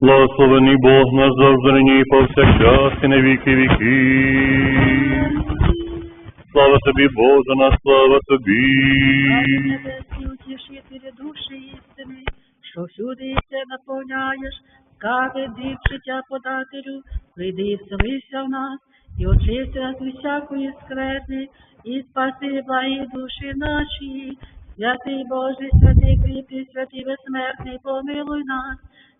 Благословений Бог наш завжди і повсякчас і на віки віків. Слава тобі, Боже наш, слава тобі. Душі істини, що всюди і все наповняєш, скави див життя подателю, прийди і вселися в нас, і очисти нас від всякої скверни, і спаси благі душі наші. Святий Боже, святий кріпкий, святий безсмертний, помилуй нас.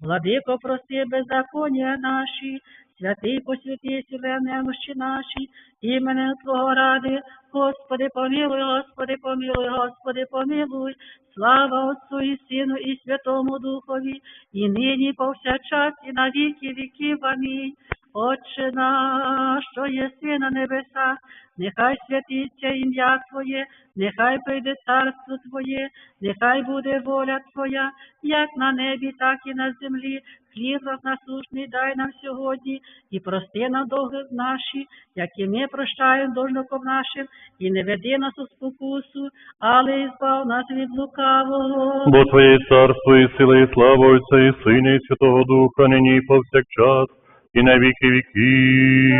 владико, прости беззаконня наші, святий посвяти сіле немощі наші, іменем Твого ради, Господи, помилуй, Господи, помилуй, Господи, помилуй, слава Отцу і Сину і Святому Духові, і нині повсякчас і на віки віків. Амінь. Отче наш, що єси на небесах, нехай святиться ім'я Твоє, нехай прийде царство Твоє, нехай буде воля Твоя, як на небі, так і на землі. Хліб насушний дай нам сьогодні, і прости нам довги наші, як і ми прощаємо должником нашим, і не веди нас у спокусу, але і збав нас від лукавого. Бо Твоє царство і сила, і слава Отця і Сина, і Святого Духа, нині повсякчас, і на віки віків.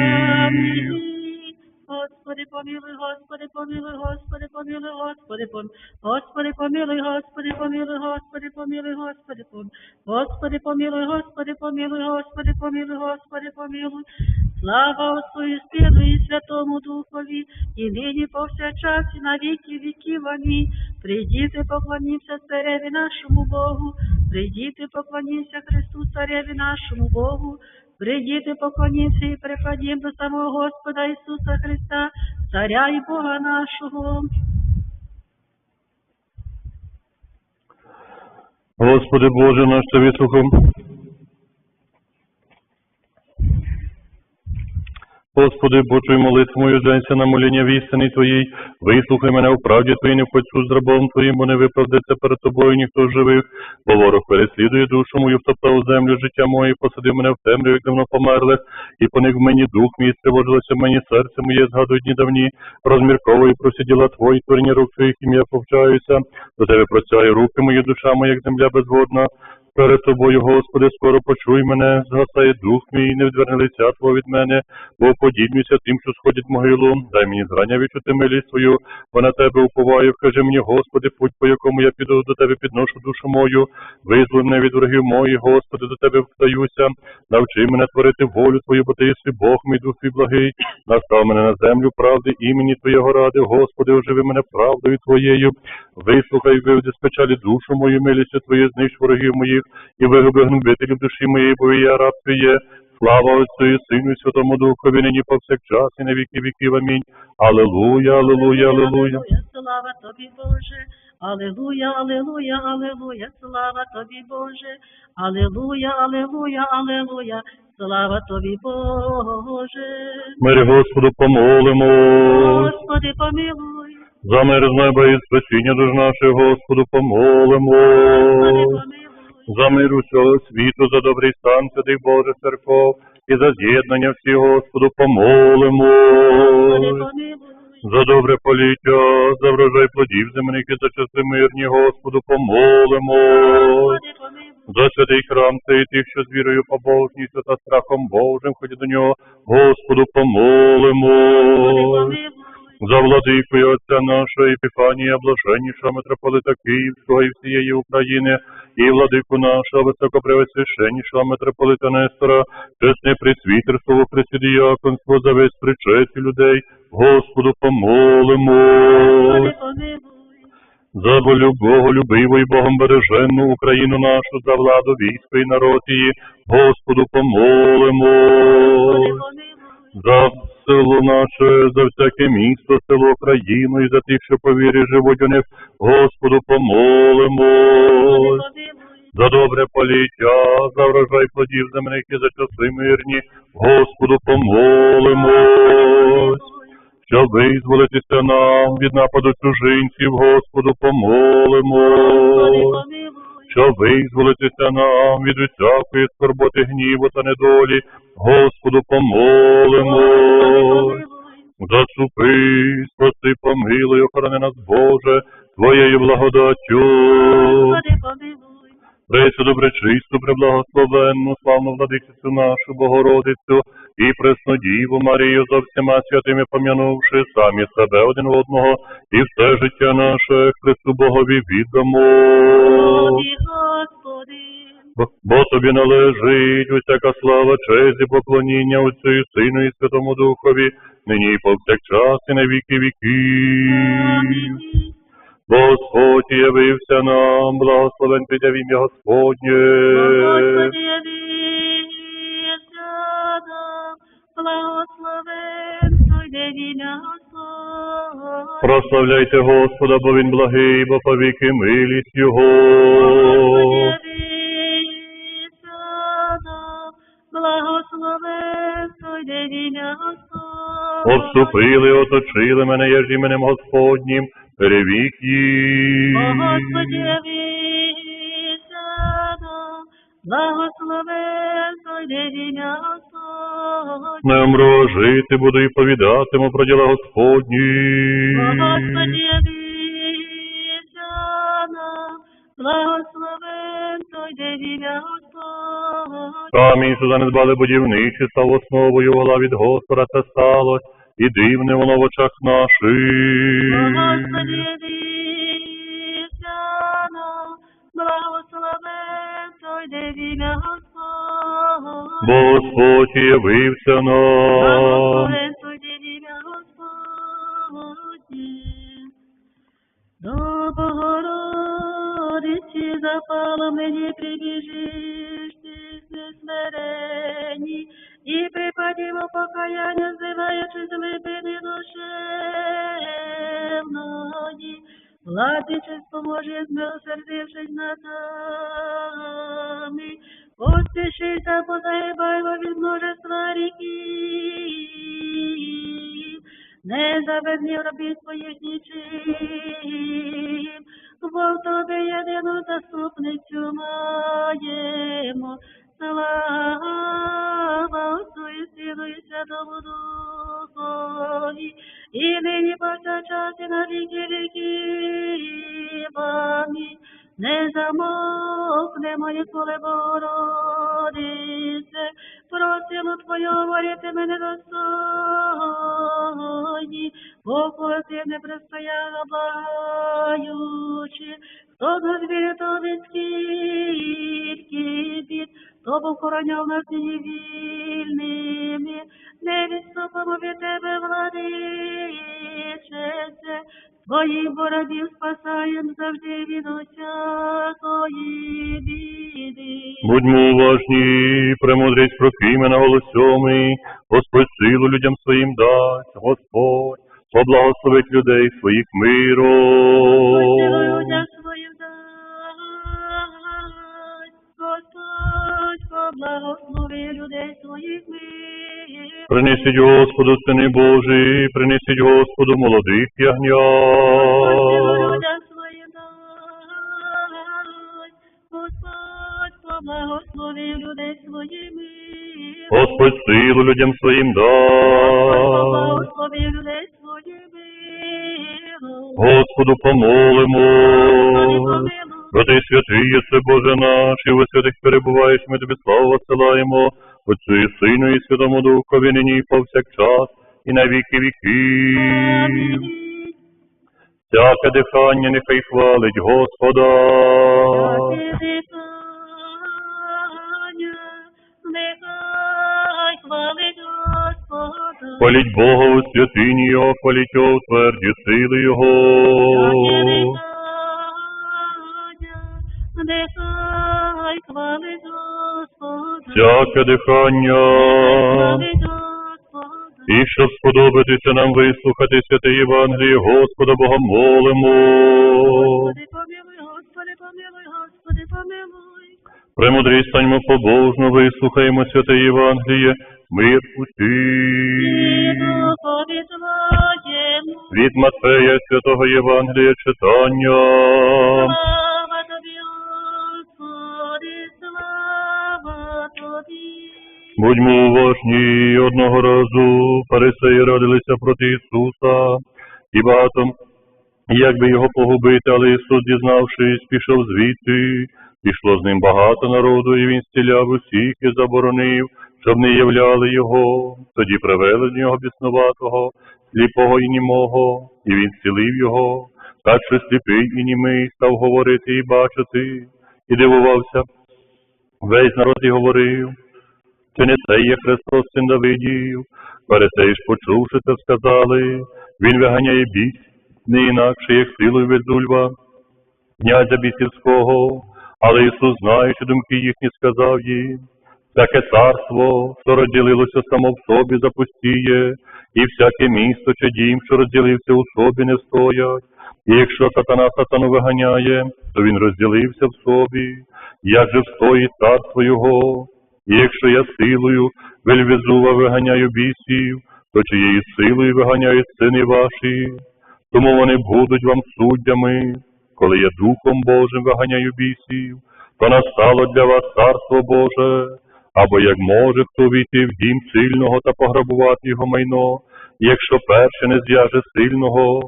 Господи, помилуй, Господи, помилуй, Господи, помилуй, Господи, помилуй, Господи, помилуй, Господи, помилуй, Господи, помилуй, Господи, помилуй, Господи, помилуй, Господи, помилуй, Господи, помилуй, Господи, помилуй. Слава Отцу і Сину і Святому Духові, і нині повсякчас, і на віки віків. Амінь. Прийдіте, поклонімся цареві нашому Богу, прийдіте, поклонімся Христу, цареві нашому Богу. Прийдіте, поклоніться і припадім до самого Господа Ісуса Христа, Царя і Бога нашого. Господи Боже наш, Ти вислухав. Господи, почуй молитву мою, женься на моління в істині Твоїй, вислухай мене у правді Твоїй, не впадь з рабом Твоїм, бо не виправдиться перед Тобою ніхто живих, бо ворог переслідує душу мою, втоптав землю життя моє, посадив мене в темряву, як давно померлих, і поник в мені дух мій, стривожилося мені серце моє, згадую дні давні, розмірковую про всі діла Твої, творення рук Твоїх, ім'я повчаюся, до Тебе простягаю руки мої, душа моя, як земля безводна, Перед тобою, Господи, скоро почуй мене, згасає дух мій, не відверни лиця Твого від мене, бо подібнюся тим, що сходять могилу. Дай мені зрання відчути милість свою, бо на тебе уповаю. Вкажи мені, Господи, путь, по якому я піду до тебе, підношу душу мою. Визволь мене від ворогів моїх, Господи, до тебе вдаюся. Навчи мене творити волю Твою, бо ти єси Бог, мій дух твій благий. Настав мене на землю правди, імені Твоєго ради, Господи, оживи мене правдою Твоєю. Вислухай, виведи з печалі душу мою, милістю Твоєю, знищ ворогів моїх, і вигуби гнобителів душі моєї, бо я раб Твій є. Слава Отцю і Сину і Святому Духові, нині повсякчас і на віки віків. Амінь. Алелуя, алелуя, алелуя. Слава тобі, Боже. Алелуя, алелуя, алелуя, слава тобі, Боже. Алелуя, алелуя, алелуя, слава тобі, Боже. Мирі Господу помолимо. Господи, помилуй. За мир з неба і спасіння душ наших, Господу помолимо. Господи, помилуй. За мир усього світу, за добрий стан святих Божих церков і за з'єднання всіх, Господу помолимо. За добре поліття, за врожай плодів земних і за часи мирні, Господу помолимо. За святий храм цей тих, що з вірою побожністю та страхом Божим ходять до нього, Господу помолимо. За владикою Отця нашого Епіфанія, блаженнішого митрополита Київського і всієї України, і владику нашого високопревосвященнішого митрополита Нестора, чесне присвітерство, присвідіяконство за весь причесть людей, Господу помолимо. За волю Боголюбиву і Богом береженну Україну нашу, за владу військо і народ її, Господу помолимо. За село наше, за всяке місто, село, країну і за тих, що по живуть у них, Господу помолимо. За добре поліття, за врожай плодів земних і за часи мирні, Господу помолимо. Щоб визволитися нам від нападу чужинців, Господу помолимо. Щоб визволитися нам від усякої скорботи, гніву та недолі, Господу помолимо. Заступи, спаси, помилуй, охорони нас, Боже, Твоєю благодаттю. Помилуй. Пресуду пречисту, преблагословенну, славну владичицю нашу Богородицю і преснодіву Марію за всіма святими пом'янувши самі себе один одного і все життя наше Христу Богові віддамо. Бо- Бо тобі належить усяка слава, честь і поклоніння Отцю і Сину і Святому Духові, нині і повсякчас і на віки віків. Господь явився нам, благословен піде в ім'я Господнє. Господи, явився нам, благословен той день ім'я Господь. Прославляйте Господа, бо Він благий, бо повіки милість Його. Явився нам, благословен той день ім'я Господь. Обступили, оточили мене, я ж іменем Господнім, перевік їх. О нам, благословен той ім'я Господь. Не умру, жити буду і повідатиму про діла Господні. О нам, благословен той ім'я Господь. Камінь, що занедбали будівничі, став основою вола від Господа це сталось, і дивне воно в очах наших. Господи, Господь. Бо Господь явився нам. До Богородиці запало мені прибіжиш, ти смирені, і припадімо покаяння, здиваючи з глибини душевної. Владиче, споможе, змилосердившись над нами, поспішися, позагибаймо від множества ріків, не заведні робіт своїх нічим, бо в тобі єдину заступницю маємо. Слава Отцу і Сину і Святому Духові, і нині повсякчас на віки віків. Амінь. Не замовкнемо ніколи, Богородице, просимо Твою говорити мене достойні, бо ти не пристояла благаючи, тобі скільки бід, хто був короняв нас нині вільними, не відступимо від тебе, владичице, Твоїх бородів спасаєм завжди від усякої біди. Будьмо уважні, премудрість прокинь мене голосьомий, Господь силу людям своїм дасть, Господь, поблагословить людей своїх миром. Господь, поблагослови людей своїх мир. Принесіть Господу, сини Божі, принесіть Господу молодих Силу ягнят. людям своїм дай, Господь, людей своїх. Господь силу людям своїм дай. Людей. Господу помолимо. Помилуй. Святий єси Боже наш, і у святих перебуваєш, ми тобі славу посилаємо, Отцю і Сину і Святому Духові нині і повсякчас, і на віки віків. Всяке дихання нехай хвалить Господа. Всяке дихання, нехай хвалить Господа. Хваліть Бога у святині Його, хваліть Його у тверді сили Його. Всяке дихання. І щоб сподобатися нам вислухати святе Євангеліє Господа Бога молимо. Господи, помилуй, Господи, помилуй, Господи, помилуй. Премудрість станьмо побожно, вислухаємо святе Євангеліє, мир І усім. Слові Твоєму. Від Матфея Святого Євангелія читання. Слава Тобі, Господи, слава Тобі. Будьмо уважні, одного разу фарисеї радилися проти Ісуса, і багато, як би його погубити, але Ісус, дізнавшись, пішов звідти, пішло з ним багато народу, і він стіляв усіх і заборонив, щоб не являли його. Тоді привели до нього біснуватого, сліпого і німого, і він зцілив його, так що сліпий і німий став говорити і бачити, і дивувався. Весь народ і говорив, чи не це є Христос син Давидів? Фарисеї ж, почувши це, сказали, він виганяє біс, не інакше, як силою Везульва, князя бісівського. Але Ісус, знаючи думки їхні, сказав їм, всяке царство, що розділилося само в собі, запустіє, і всяке місто чи дім, що розділився у собі, не стоять. І якщо сатана сатану виганяє, то він розділився в собі, як же встоїть царство його. І якщо я силою вельвезува виганяю бісів, то чиєю силою виганяють сини ваші, тому вони будуть вам суддями, коли я Духом Божим виганяю бісів, то настало для вас царство Боже, або як може хто війти в дім сильного та пограбувати його майно, якщо перше не зв'яже сильного,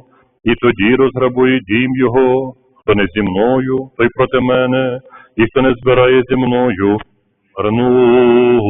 і тоді розграбує дім його, хто не зі мною, той проти мене, і хто не збирає зі мною, марнує.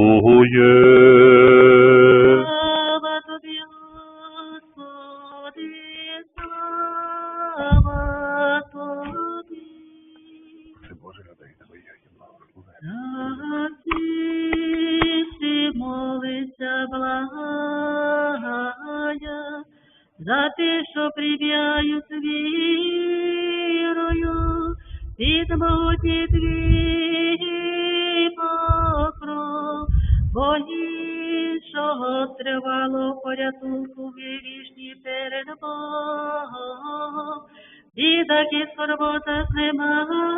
Приб'яють вірою, під моті твій покров, іншого тривало порятунку вірішні перед Богом, і такі скорботах немаємо,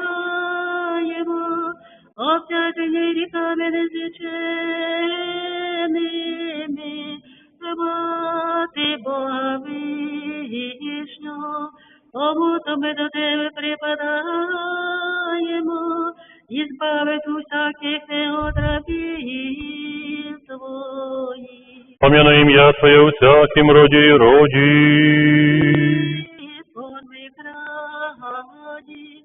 твоїх. Пом'яни ім'я Твоє у всякім роді і роді. Форми краді,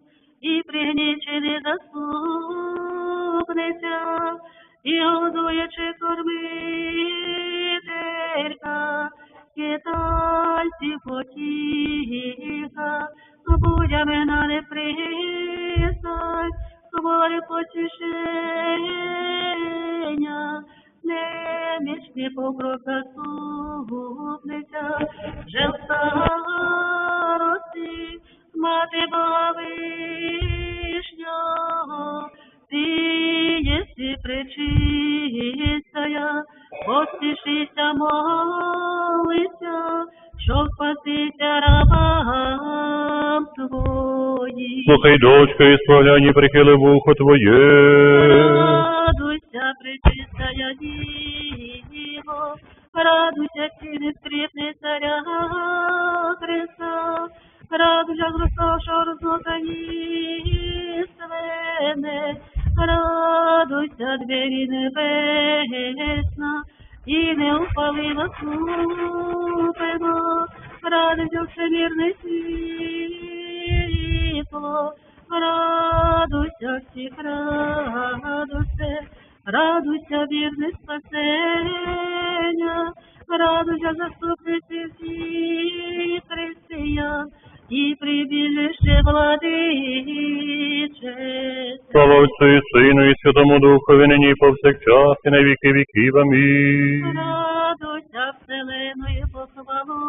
твоїм. Слухай, дочка, і споглянь, і прихили вухо Твоє. Радуйся, пречистая Діво, радуйся, ціни скріпни царя Христа, радуйся, Христос, що розлукані свине, радуйся, двері небесна, і не упалила ступимо, радуйся, всемірне світло, радуйся, всіх радуйся, радуйся, вірне спасення, радуйся, заступниці всіх християн, і прибіжище владиче. Слава Отцю і Сину, і Святому Духові, нині і повсякчас, і на віки віків. Амінь. Радуйся, вселеною похвало,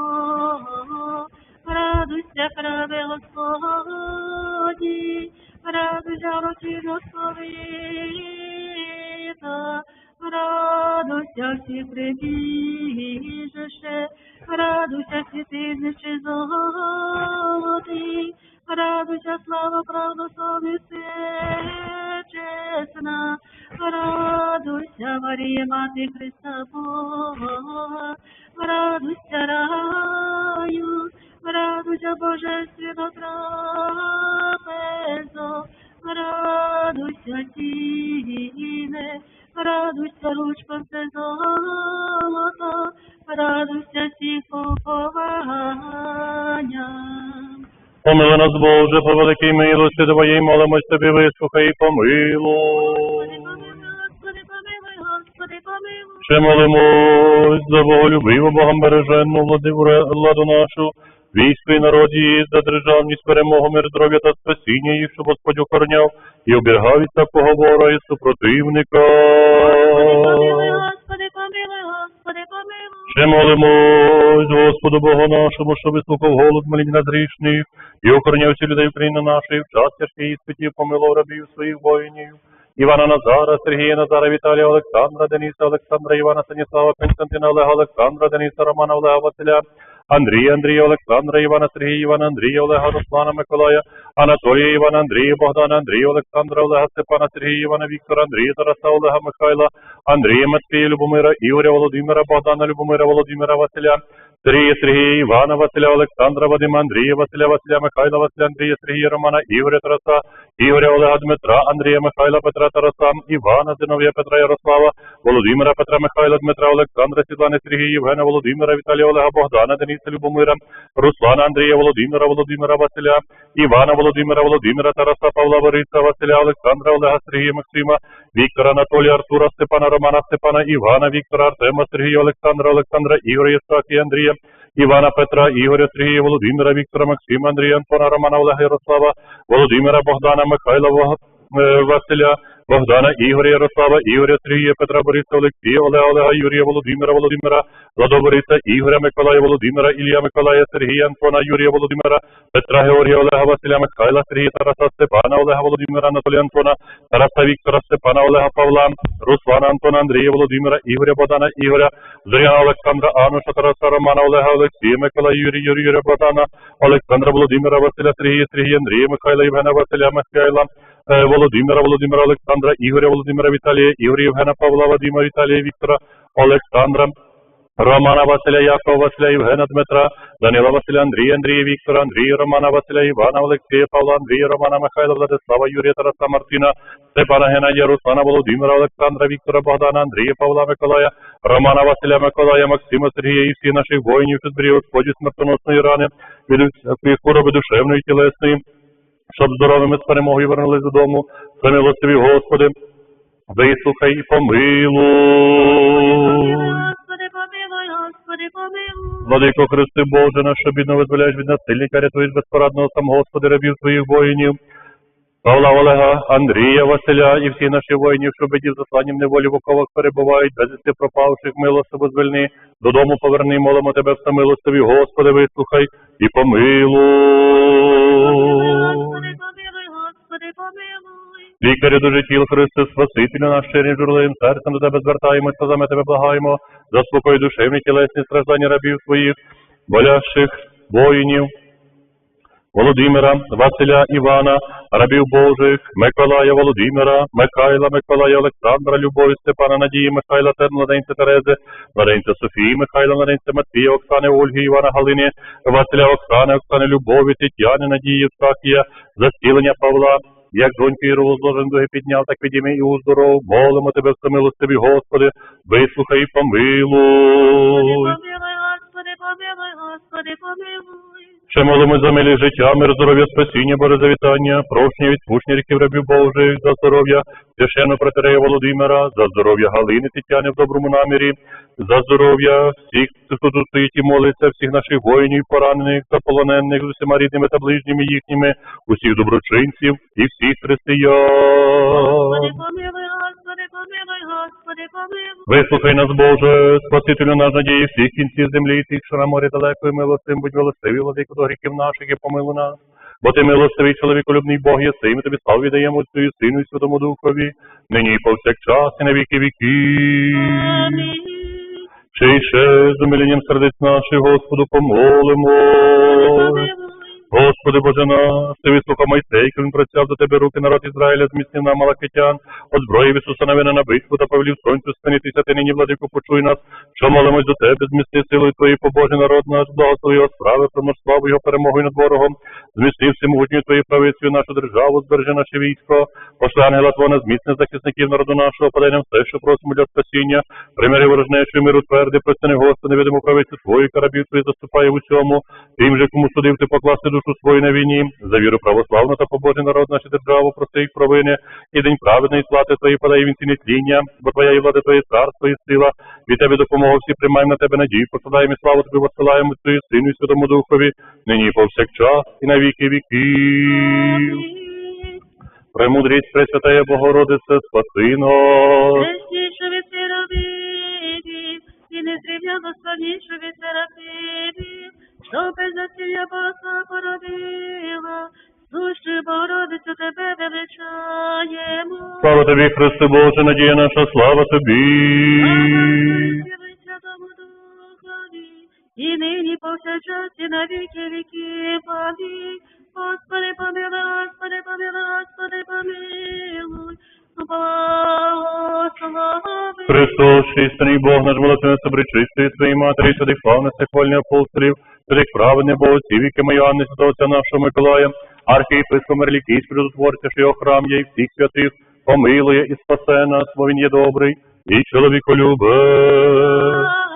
радуйся, храме Господні, Господита, радуйся, всі прибіжище, радуйся, світильнище золотий, радуйся, слава, правду, совісти, чесна, радуйся, Марія, Мати Христа Бога, радуйся раю, радуйся божественно трапезо, радуйся тіне, радуйся ручком все золото, радуйся всіх похованням. Помили нас, Боже, по великій милості Твоїй, молимось Тобі, вислухай і помилуй. Ще молимось за боголюбиву, Богом береженну владиву владу нашу, військо і народ за державність, перемогу, мир, здоров'я та спасіння їх, щоб Господь охороняв і оберігав від такого ворога і супротивника. Господи, помилуй, Господи, помилуй. Ще молимось Господу Богу нашому, що вислухав голос моління грішних і охороняв всі людей України нашої, в час тяжких іспитів помилував рабів своїх воїнів. Івана Назара, Сергія Назара, Віталія Олександра, Дениса, Олександра, Івана Станіслава, Константина Олега, Олександра, Дениса, Романа, Олега, Василя, Андрія, Андрія, Олександра, Івана, Сергія, Івана, Андрія, Олега, Руслана, Миколая, Анатолія, Івана, Андрія, Богдана, Андрія, Олександра, Олега, Степана, Сергія, Івана, Віктора, Андрія, Тараса, Олега, Михайла, Андрія, Матвія, Любомира, Ігоря, Володимира, Богдана, Любомира, Володимира, Василя, Сергія, Сергія, Івана, Василя, Олександра, Вадима, Андрія, Василя, Василя, Михайла, Василя, Андрія, Сергія, Романа, Ігоря, Тараса, Ігоря, Олега, Дмитра, Андрія, Михайла, Петра, Тараса, Івана, Зиновія, Петра, Ярослава, Володимира, Петра, Михайла, Дмитра, Олександра, Світлани, Сергія, Євгена, Володимира, Віталія, Олега, Богдана, Дениса, Любомира, Руслана, Андрія, Володимира, Володимира, Василя, Івана, Володимира, Володимира, Тараса, Павла, Бориса, Василя, Олександра, Олега, Сергія, Максима, Віктора, Анатолія, Артура, Степана, Романа, Степана, Івана, Віктора, Артема, Сергія, Олександра, Олександра, Ігоря, Єстахія, Андрія, Івана, Петра, Ігоря, Сергія, Володимира, Віктора, Максима, Андрія, Антона, Романа, Олега, Ярослава, Володимира, Богдана, Михайла, е, Василя, Богдана, Ігоря, Ярослава, Ігоря, Сергія, Петра, Бориса, Олексія, Олега, Олега, Юрія, Володимира, Володимира, Владо Бориса, Ігоря, Миколая, Володимира, Ілля, Миколая, Сергія, Антона, Юрія, Володимира, Петра, Георгія, Олега, Василя, Михайла, Сергія, Тараса, Степана, Олега, Володимира, Анатолія, Антона, Тараса, Віктора, Степана, Олега, Павла, Руслана, Антона, Андрія, Володимира, Ігоря, Богдана, Ігоря, Зоряна, Олександра, Ануша, Тараса, Романа, Олега, Олексія, Миколая, Юрія, Юрія, Богдана, Олександра, Володимира, Василя, Сергія, Сергія, Андрія, Михайла, Євгена, Василя, Михайла, Володимира, Володимира, Олександра, Ігоря, Володимира, Віталія, Ігоря, Євгена, Павла, Вадима, Віталія, Віктора, Олександра, Романа Василя, Якова Василя, Євгена Дмитра, Данила Василя, Андрія, Андрія, Віктора, Андрія, Романа Василя, Івана, Олексія, Павла, Андрія, Романа, Михайла, Владислава, Юрія, Тараса, Мартина, Степана, Геннадія, Руслана, Володимира, Олександра, Віктора, Богдана, Андрія, Павла, Миколая, Романа Василя, Миколая, Максима, Сергія і всіх наших воїнів, що зберіг Господі смертоносної рани, від хвороби душевної, тілесної, щоб здоровими з перемогою вернулись додому. Замилостиві, Господи, вислухай і помилуй. Господи, помилуй, Господи, помилуй. Владико Христи Боже, наш бідно визволяєш від насильника, рятуєш безпорадного сам Господи, рабів твоїх воїнів. Павла Олега, Андрія, Василя і всі наші воїнів, що бедів засланням неволі в оковах перебувають, безвісти пропавших, милостиво звільни, додому поверни, молимо тебе, все милостиві, Господи, вислухай і помилуй, Господи, помилуй. Лікарю дуже тіл Христе, Спасителю наш щирим журливим серцем до тебе звертаємося, за тебе благаємо, заспокой душевні тілесні страждання рабів твоїх, болящих воїнів, Володимира, Василя, Івана, рабів Божих, Миколая, Володимира, Михайла, Миколая, Олександра, Любові, Степана, Надії, Михайла, Тед, Младенця Терези, Младенця Софії, Михайла, Младенця Матвія, Оксани, Ольги, Івана, Галини, Василя, Оксани, Оксани, Любові, Тетяни, Надії, Євстахія, застілення Павла, як доньки і розложен дуги підняв, так підійми і уздоров. Молимо тебе, всемилостиві, Господи, вислухай і помилуй. Помилуй, Господи, помилуй, Господи, помилуй. Ще молимо за милі життя, мир, здоров'я, спасіння, Боже завітання, прощення, відпущення ріків рабів Божих, за здоров'я священного протерея Володимира, за здоров'я Галини Тетяни в доброму намірі, за здоров'я всіх, хто тут стоїть і молиться, всіх наших воїнів, поранених та полонених, з усіма рідними та ближніми їхніми, усіх доброчинців і всіх християн. Помилуй, Господи, помилуй, Вислухай нас, Боже, Спасителю наш надії всіх кінців землі, тих, що на морі далеко і милостим, будь милостивий, владико до гріхів наших і помилуй нас. Бо ти милостивий чоловіколюбний Бог єси, і ми тобі славу віддаємо Отцю Сину і Святому Духові, нині і повсякчас, і на віки віків. Амінь. Ще й ще з умиленням сердець наших, Господу, помолимо. Помилуй. Господи Боже наш, ти вислухав Мойсейки, він працяв до тебе руки народ Ізраїля, зміцнив на Малакитян, озброїв Ісуса Навина на битву та повелів сонцю спинитися, ти нині, владику, почуй нас, що молимось до тебе, змісти силою Твої, побожий народ наш, благослови його справи, промож славу його перемогою над ворогом, змісти всемогутньою Твоєю правицею нашу державу, збережи наше військо, пошли ангела Твого на зміцнення захисників народу нашого, подай нам все, що просимо для спасіння, примири ворожнечою миру тверди, простяни, Господи, невидиму правицю Твою, карабів Твої заступає в усьому, тим же, кому судив ти покласти душу свою на війні, за віру православну та побожий народ нашу державу, прости їх провини, і день праведної слати Твої подай він ціни тління, бо Твоя і влада Твоє царство і сила, від Тебе допомогу всі приймаємо на Тебе надію, посилаємо і славу Тобі посилаємо Твою Сину і Святому Духові, нині і повсякчас, і на віки віків. Премудрість Пресвятая Богородице, спаси нас. Чесніше від сиробів, і незрівняно славніше від серафимів, що без засілля Бога породила, сущу Богородицю тебе величаємо. Слава тобі, Христе Боже, надія наша, слава тобі. І нині повсякчас, і на віки віків, амінь. Господи, помилуй, Господи, помилуй, Господи, помилуй. Христос, істинний Бог, наш молитвенство причистої своїй Матері, святих славних хвальних апостолів, святих праведне Богоців, віки Майоанни, святого Отця нашого Миколая, архієпископ Мерлікій, співтворця, що його храм є і всіх святих, помилує і спасе нас, бо він є добрий, і. Амінь.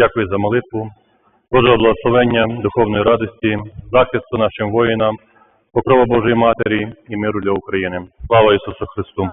Дякую за молитву. Божого благословення, духовної радості, захисту нашим воїнам, покрова Божої Матері і миру для України. Слава Ісусу Христу!